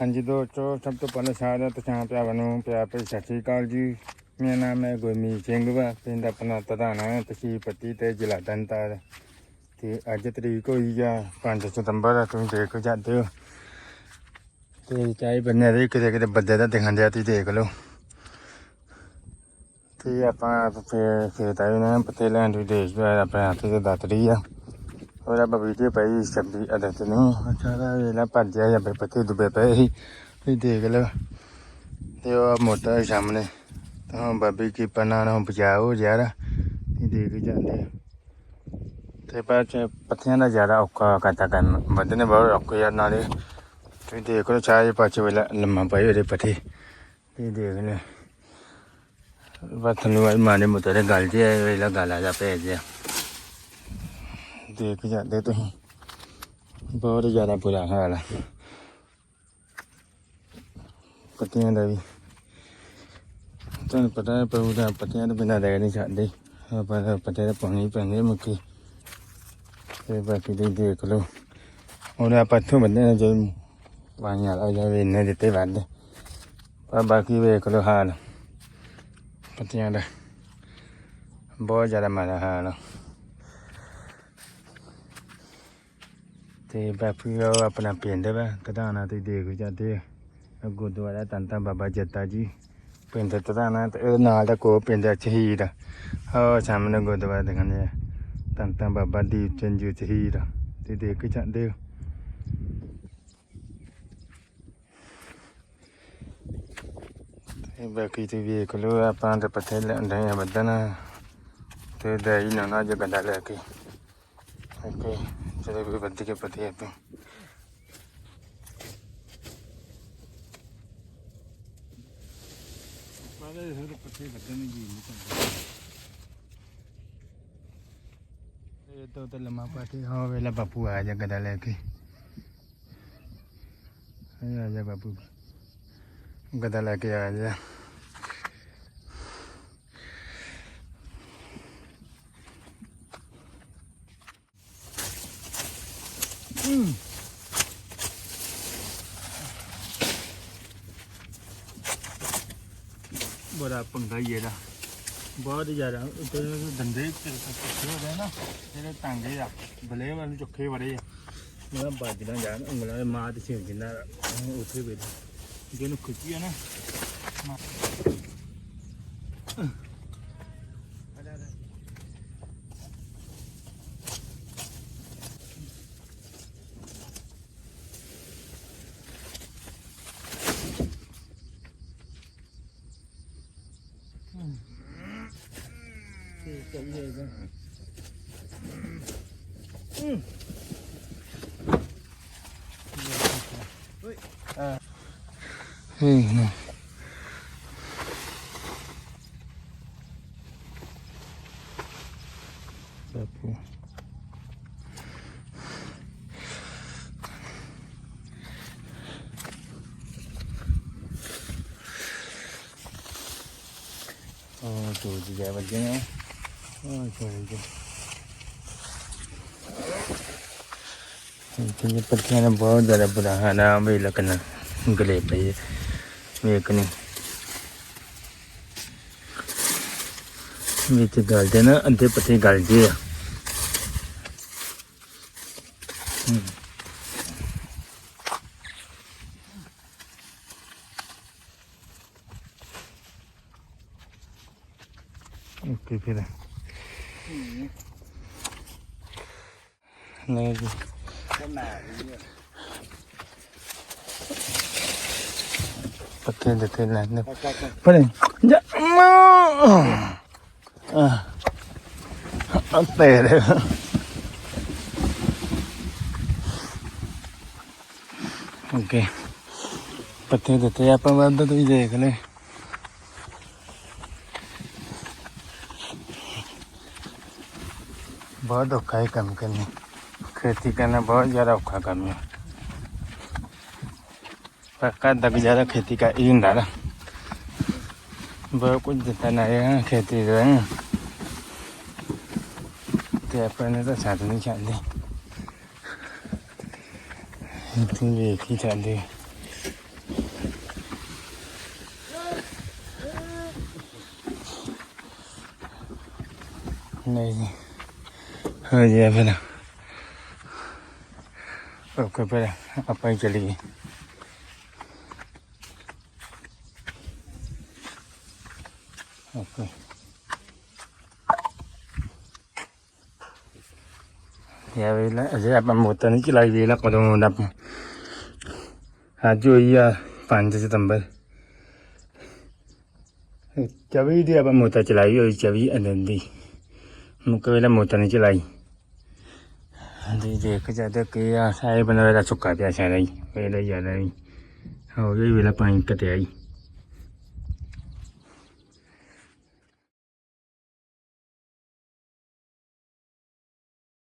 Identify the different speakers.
Speaker 1: ਹਾਂਜੀ ਦੋਸਤੋ, ਸਭ ਤੋਂ ਪਹਿਲਾਂ ਸਾਰਿਆਂ ਤੋਂ ਚਾਹ ਪਿਆਵਾਂ ਨੂੰ ਪਿਆਰ ਭਰੀ ਸਤਿ ਸ਼੍ਰੀ ਅਕਾਲ ਜੀ। ਮੇਰਾ ਨਾਮ ਹੈ ਗੁਰਮੀਤ ਸਿੰਘ ਵਾ, ਪਿੰਡ ਆਪਣਾ ਤਧਾਣਾ ਤਹਿਸੀਲ ਪੱਟੀ ਤੇ ਜ਼ਿਲ੍ਹਾ ਤਰਨਤਾਰਨ ਤੇ ਅੱਜ ਤਰੀਕ ਹੋਈ ਆ 5 ਸਤੰਬਰ, ਤੁਸੀਂ ਦੇਖ ਜਾਂਦੇ ਹੋ। ਤੇ ਚਾਹੇ ਬੰਨੇ ਦੇ ਕਿਤੇ ਕਿਤੇ ਬੱਦੇ ਦਾ ਦਿਖਾਉਂਦੇ ਦਿਆ ਤੁਸੀਂ ਦੇਖ ਲਓ। ਤੇ ਆਪਾਂ ਫੇਰ ਫੇਰ ਆਏ ਨੇ, ਪੱਤੇ ਲੈਣ ਦੀ ਦੇਸ਼ ਦਾ ਆਪਣੇ ਹੱਥ ਤੇ ਦਾਤਰੀ ਆ। ਔਰ ਆਪਾਂ ਵੀਡੀਓ ਪਾਈ ਛੱਬੀ ਅਦਤ ਨੂੰ। ਅਚਾਰਾ ਵੇਲਾ ਭੱਜਿਆ ਜਾਂ ਫਿਰ ਪੱਤੇ ਦੁਬੇ ਪਏ ਸੀ। ਤੁਸੀਂ ਦੇਖ ਲਓ। ਤੇ ਉਹ ਮੋਟਾ ਹੈ ਸਾਹਮਣੇ। ਤਾਂ ਬਾਬੀ ਕੀ ਪਨਾ ਨੂੰ ਬਚਾਓ ਯਾਰ ਇਹ ਦੇਖ ਜਾਂਦੇ ਆ। ਤੇ ਪਰ ਚ ਪੱਤਿਆਂ ਦਾ ਜ਼ਿਆਦਾ ਔਖਾ ਕਰਤਾ ਕਰਨ ਵਧਨੇ ਬਹੁਤ ਔਖੇ ਯਾਰ ਨਾਲੇ ਤੁਸੀਂ ਦੇਖ ਲਓ ਚਾਹੇ ਪਾਛੇ ਵੇਲਾ ਲੰਮਾ ਪਏ ਉਹਦੇ ਪੱਠੇ ਇਹ ਦੇਖ ਲੈ ਬਸ ਨੂੰ ਮਾਨੇ ਮੁਤਰੇ ਗੱਲ ਜੇ ਵੇਲਾ ਗਾਲਾ ਜਾ ਪੈ ਗਿਆ ਦੇਖ ਜਾਂਦੇ ਤੁਸੀਂ। ਬਹੁਤ ਜ਼ਿਆਦਾ ਬੁਰਾ ਹਾਲ ਹੈ ਪੱਤੀਆਂ ਦਾ ਵੀ। ਤੁਹਾਨੂੰ ਪਤਾ ਹੈ ਪਰੂ ਦਾ ਪੱਤਿਆਂ ਤੋਂ ਬਿਨਾਂ ਰਹਿ ਨਹੀਂ ਸਕਦੇ। ਆਪਾਂ ਤਾਂ ਪੱਤੇ ਤਾਂ ਪਾਉਣੇ ਪੈਂਦੇ ਮੁੱਕੀ। ਤੇ ਬਾਕੀ ਤੁਸੀਂ ਦੇਖ ਲਓ। ਹੁਣ ਆਪਾਂ ਇੱਥੋਂ ਬੰਦੇ ਨੇ ਜੇ ਪਾਣੀ ਵਾਲਾ ਜਾਵੇ, ਇੰਨੇ ਦਿੱਤੇ ਵੱਧ। ਪਰ ਬਾਕੀ ਵੇਖ ਲਓ ਹਾਲ। ਪੱਤੀਆਂ ਦਾ। ਬਹੁਤ ਜ਼ਿਆਦਾ ਮਾੜਾ ਹਾਲ ਆ। ਤੇ ਬਾਕੀ ਉਹ ਆਪਣਾ ਪਿੰਡ ਵਾ ਕਧਾਣਾ ਤੇ ਦੇਖ ਜਾਂਦੇ ਆ। ਉਹ ਗੁਰਦੁਆਰਾ ਤੰਤਾ ਬਾਬਾ ਜੱਤਾ ਜੀ, ਪਿੰਡ ਤਧਾਣਾ ਤੇ ਨਾਲ ਦਾ ਕੋ ਪਿੰਡ ਆ, ਸ਼ਹੀਦ। ਉਹ ਸਾਹਮਣੇ ਗੁਰਦੁਆਰਾ ਦਿਖਾਉਂਦੇ ਆ, ਤੰਤਾ ਬਾਬਾ ਦੀਪ ਚੰਦ ਜੀ ਸ਼ਹੀਦ। ਤੇ ਦੇਖ ਜਾਂਦੇ ਹੋ। ਬਾਕੀ ਤੇ ਵੇਖ ਲਓ, ਆਪਾਂ ਤੇ ਪੱਠੇ ਲੈਂਦੇ ਆ ਬੱਦਨ ਤੇ ਦਹੀਂ ਨਾ ਨਾ ਜਗਦਾ ਲੈ ਕੇ ਓਕੇ ਚਲੋ ਵੀ ਵੱਧ ਕੇ ਪਤੀ ਹੈ ਮਾਰੇ ਹੋਰ ਪੱਤੇ ਬੱਦਨ ਜੀ ਨਹੀਂ ਕਰਦਾ। ਇਹ ਤੋਂ ਤੇ ਲੰਮਾ ਪਾਟੀ ਹਾਂ, ਵੇਲਾ ਬਾਪੂ ਆ ਜਾ ਗਦਾ ਲੈ ਕੇ। ਆ ਜਾ ਬਾਪੂ। ਗਦਾ ਲੈ ਕੇ ਆ ਜਾ। ਬੜਾ ਪੰਗਾ ਹੀ ਇਹਦਾ। ਬਹੁਤ ਜ਼ਿਆਦਾ। ਉੱਤੇ ਦੰਦੇ ਚੁੱਕੇ ਹੋ ਗਏ ਨਾ, ਜਿਹੜੇ ਟਾਂਗੇ ਆ ਬਲੇ ਵਾਲੇ ਚੁੱਕੇ ਬੜੇ ਆ। ਮੈਂ ਵੱਜ ਜਾਣ, ਉਂਗਲਾਂ ਦੇ ਮਾਂ ਤੇ ਸਿਰ ਜਿੰਨਾ ਉੱਥੇ ਬੈਠਾ ਜਿਹਨੂੰ ਖੁੱਚੀ ਆ ਨਾ Hmm. Hey, no. Oh, George, you have a dinner? ਜੀ ਜਾ ਵੱਜੇ ਨੇ ਉਹ ਕੋਈ ਜੀ ਤੇ ਪੱਤਿਆਂ ਦਾ ਬਹੁਤ ਜ਼ਿਆਦਾ ਬੁਰਾ ਹਾਲ ਆ ਵੀ ਲੱਗਣਾ ਗਲੇ ਪਏ ਵੇਖ ਨਹੀਂ ਵਿੱਚ ਗਲਦੇ ਨਾ ਅੱਧੇ ਪੱਤੇ ਗਲਦੇ ਆ ਹਮ। ਓਕੇ ਫਿਰ ਨਹੀਂ ਜੀ। ਪੱਤੇ ਦਿੱਤੇ ਲੈਣੇ ਪੜੇ ਜਾ। ਆ ਤੇਰੇ। ਓਕੇ। ਪੱਤੇ ਦਿੱਤੇ, ਆਪਾਂ ਵੱਧ ਤੁਸੀਂ ਦੇਖ ਲੈ बहुत औखा है काम करना खेती करना बहुत ज़्यादा औखा काम है पक्का दब ज़्यादा खेती का ही डाला बहुत कुछ देता नहीं है खेती जो है तो अपने तो साथ नहीं चाहते तुम एक ही चाहते नहीं ਸਾਥ ਨਹੀਂ ਛੱਡਦੇ ਇੱਥੇ ਵੇਖ ਹੀ ਚੱਲਦੇ ਨਹੀਂ ਹੋ ਗਿਆ ਫਿਰ ਓਕੇ ਫਿਰ ਆਪਾਂ ਹੀ ਚਲੀਏ ਓਕੇ ਯਾ ਵੇਲਾ ਅਜੇ ਆਪਾਂ ਮੋਟਰ ਨਹੀਂ ਚਲਾਈ ਵੇਲਾ ਕਦੋਂ ਆਉਂਦਾ ਆਪਾਂ ਅੱਜ ਹੋਈ ਆ 5 ਸਤੰਬਰ 24 ਦੀ ਆਪਾਂ ਮੋਟਰ ਚਲਾਈ ਹੋਈ 24 ਅਨੰਦ ਦੀ ਮੁੱਕ ਵੇਲਾ ਮੋਟਰ ਨਹੀਂ ਚਲਾਈ ਹਾਂਜੀ, ਦੇਖ ਜਦ ਕਿ ਆ ਸਾਰੇ ਬਣਾ ਦਾ ਸੁੱਕਾ ਪਿਆ ਸਾਰਾ ਹੀ ਵੇਲਾ ਹੀ ਜ਼ਿਆਦਾ ਹੀ। ਹੋ ਗਈ ਵੇਲਾ ਪਾਣੀ ਕਟਿਆ ਹੀ।